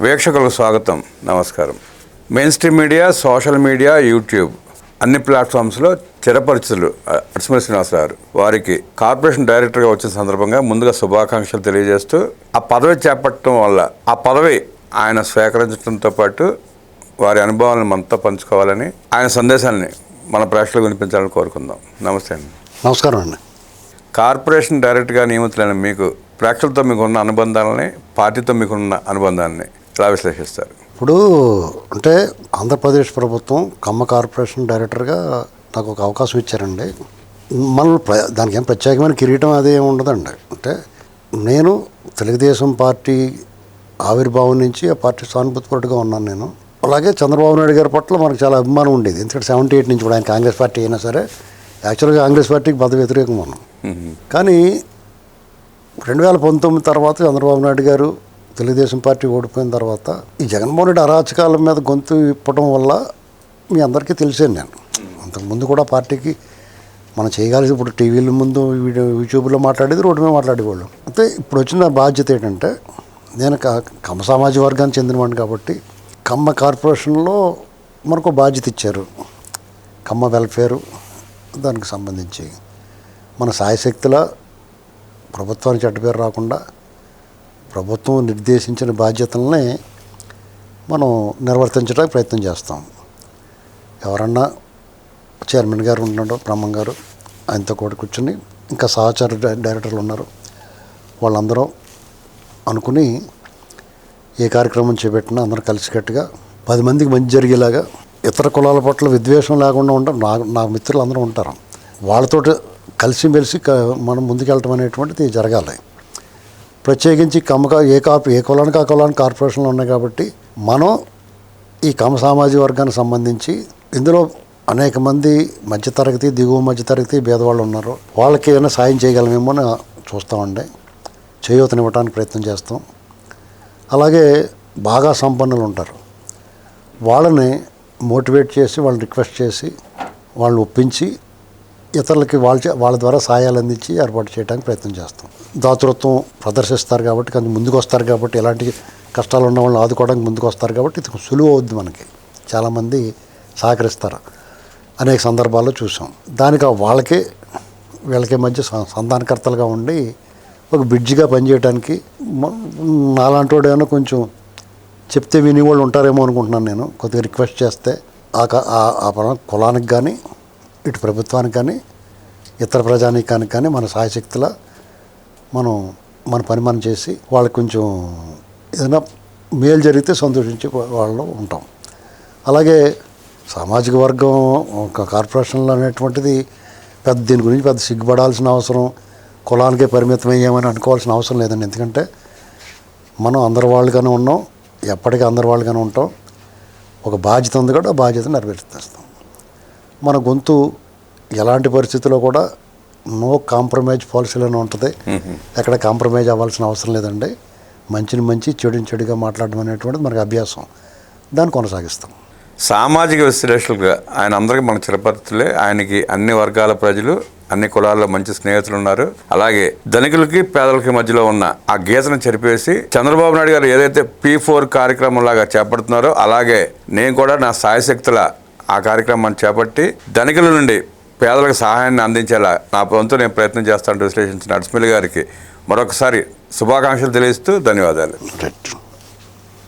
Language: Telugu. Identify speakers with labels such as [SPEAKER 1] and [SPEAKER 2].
[SPEAKER 1] వీక్షకులకు స్వాగతం నమస్కారం. Mainstream media social media YouTube అన్ని ప్లాట్ఫామ్స్లో చిరపరిచితులు అడిసిమల శ్రీనివాసరావు గారు. వారికి కార్పొరేషన్ డైరెక్టర్గా వచ్చిన సందర్భంగా ముందుగా శుభాకాంక్షలు తెలియజేస్తూ ఆ పదవి చేపట్టడం వల్ల ఆ పదవి ఆయన స్వీకరించడంతో పాటు వారి అనుభవాలను మనతో పంచుకోవాలని ఆయన సందేశాన్ని మన ప్రేక్షకులకు వినిపించాలని కోరుకుందాం. నమస్తే అండి.
[SPEAKER 2] నమస్కారం అండి.
[SPEAKER 1] కార్పొరేషన్ డైరెక్ట్గా నియమితులైన మీకు ప్రేక్షకులతో మీకున్న అనుబంధాలని పార్టీతో మీకున్న అనుబంధాన్ని ఎలా విశ్లేషిస్తారు
[SPEAKER 2] ఇప్పుడు అంటే ఆంధ్రప్రదేశ్ ప్రభుత్వం కమ్మ కార్పొరేషన్ డైరెక్టర్గా నాకు ఒక అవకాశం ఇచ్చారండి. మనం దానికి ఏం ప్రత్యేకమైన కిరీటం అది ఏమి ఉండదండి. అంటే నేను తెలుగుదేశం పార్టీ ఆవిర్భావం నుంచి ఆ పార్టీ సానుభూతిపరుడుగా ఉన్నాను నేను. అలాగే చంద్రబాబు నాయుడు గారి పట్ల మనకు చాలా అభిమానం ఉండేది. ఎందుకంటే సెవెంటీ ఎయిట్ నుంచి కూడా ఆయన కాంగ్రెస్ పార్టీ అయినా సరే యాక్చువల్గా కాంగ్రెస్ పార్టీకి బద్ద వ్యతిరేకం ఉన్నాం. కానీ రెండు వేల పంతొమ్మిది తర్వాత చంద్రబాబు నాయుడు గారు తెలుగుదేశం పార్టీ ఓడిపోయిన తర్వాత ఈ జగన్మోహన్ రెడ్డి అరాచకాల మీద గొంతు ఇప్పడం వల్ల మీ అందరికీ తెలిసాను నేను. అంతకుముందు కూడా పార్టీకి మనం చేయగలిసి ఇప్పుడు టీవీల ముందు వీడియో యూట్యూబ్లో మాట్లాడేది రోడ్డు మీద మాట్లాడేవాళ్ళం. అయితే ఇప్పుడు వచ్చిన బాధ్యత ఏంటంటే నేను కమ్మ సామాజిక వర్గానికి చెందినవాడిని కాబట్టి కమ్మ కార్పొరేషన్లో మనకు బాధ్యత ఇచ్చారు. కమ్మ వెల్ఫేరు దానికి సంబంధించి మన సాయశక్తుల ప్రభుత్వానికి చెడ్డ పేరు రాకుండా ప్రభుత్వం నిర్దేశించిన బాధ్యతల్ని మనం నిర్వర్తించడానికి ప్రయత్నం చేస్తాం. ఎవరన్నా చైర్మన్ గారు ఉన్నాడు బ్రహ్మం గారు ఆయనతో కూడా కూర్చుని ఇంకా సహచార డైరెక్టర్లు ఉన్నారు. వాళ్ళందరూ అనుకుని ఏ కార్యక్రమం చేపట్టినా అందరూ కలిసికట్టుగా పది మందికి మంచి జరిగేలాగా ఇతర కులాల పట్ల విద్వేషం లేకుండా ఉండడం నా నా మిత్రులు అందరూ ఉంటారు. వాళ్ళతోటి కలిసిమెలిసి మనం ముందుకెళ్ళటం అనేటువంటిది జరగాలి. ప్రత్యేకించి కమ్మక ఏ కాపు ఏ కులానికి ఆ కులానికి కార్పొరేషన్లు ఉన్నాయి కాబట్టి మనం ఈ కమ సామాజిక వర్గానికి సంబంధించి ఇందులో అనేక మంది మధ్యతరగతి దిగువ మధ్యతరగతి భేదవాళ్ళు ఉన్నారు. వాళ్ళకి ఏమైనా సాయం చేయగలమేమో అని చూస్తామండి చేయూతనివ్వడానికి ప్రయత్నం చేస్తాం. అలాగే బాగా సంపన్నులు ఉంటారు. వాళ్ళని మోటివేట్ చేసి వాళ్ళని రిక్వెస్ట్ చేసి వాళ్ళని ఒప్పించి ఇతరులకి వాళ్ళ చే- వాళ్ళ ద్వారా సాయాలు అందించి ఏర్పాటు చేయడానికి ప్రయత్నం చేస్తాం. దాతృత్వం ప్రదర్శిస్తారు కాబట్టి కొంచెం ముందుకు వస్తారు కాబట్టి ఎలాంటి కష్టాలు ఉన్న వాళ్ళని ఆదుకోవడానికి ముందుకు వస్తారు కాబట్టి ఇది సులువు అవుద్ది మనకి. చాలామంది సహకరిస్తారు. అనేక సందర్భాల్లో చూసాం. దానికి ఆ వాళ్ళకే వీళ్ళకి మధ్య స- సంధానకర్తలుగా ఉండి ఒక బ్రిడ్జిగా పనిచేయడానికి నాలాంటి వాడు కొంచెం చెప్తే విని వాళ్ళు ఉంటారేమో అనుకుంటున్నాను నేను. కొద్దిగా రిక్వెస్ట్ చేస్తే ఆ ఆ- ఆ పరం కులానికి కానీ ఇటు ప్రభుత్వానికి కానీ ఇతర ప్రజానీకానికి కానీ మన సాయశక్తుల మనం మన పని మనం చేసి వాళ్ళకి కొంచెం ఏదైనా మేలు జరిగితే సంతోషించి వాళ్ళు ఉంటాం. అలాగే సామాజిక వర్గం ఒక కార్పొరేషన్లో అనేటువంటిది పెద్ద దీని గురించి పెద్ద సిగ్గుపడాల్సిన అవసరం కులానికే పరిమితం అయ్యామని అనుకోవాల్సిన అవసరం లేదండి. ఎందుకంటే మనం అందరి వాళ్ళుగానే ఉన్నాం ఎప్పటికీ అందరి వాళ్ళుగానే ఉంటాం. ఒక బాధ్యత ఉంది కూడా ఆ బాధ్యత నెరవేర్చేస్తాం. మన గొంతు ఎలాంటి పరిస్థితుల్లో కూడా నో కాంప్రమైజ్ పాలసీలోనే ఉంటుంది. ఎక్కడ కాంప్రమైజ్ అవ్వాల్సిన అవసరం లేదండి. మంచిని మంచి చెడుని చెడుగా మాట్లాడడం అనేటువంటిది మనకి అభ్యాసం. దాన్ని కొనసాగిస్తాం.
[SPEAKER 1] సామాజిక విశ్లేషకులుగా ఆయన అందరికీ మన చిరపరితులే ఆయనకి అన్ని వర్గాల ప్రజలు అన్ని కులాల్లో మంచి స్నేహితులు ఉన్నారు. అలాగే ధనికులకి పేదలకి మధ్యలో ఉన్న ఆ గీతను చెరిపేసి చంద్రబాబు నాయుడు గారు ఏదైతే పీ ఫోర్ కార్యక్రమం లాగా చేపడుతున్నారో అలాగే నేను కూడా నా సాయశక్తుల ఆ కార్యక్రమాన్ని చేపట్టి ధనికుల నుండి పేదలకు సహాయాన్ని అందించేలా నా వంతు నేను ప్రయత్నం చేస్తాను విశ్లేషించిన నరసింహులు గారికి. మరొకసారి శుభాకాంక్షలు తెలియజేస్తూ ధన్యవాదాలు.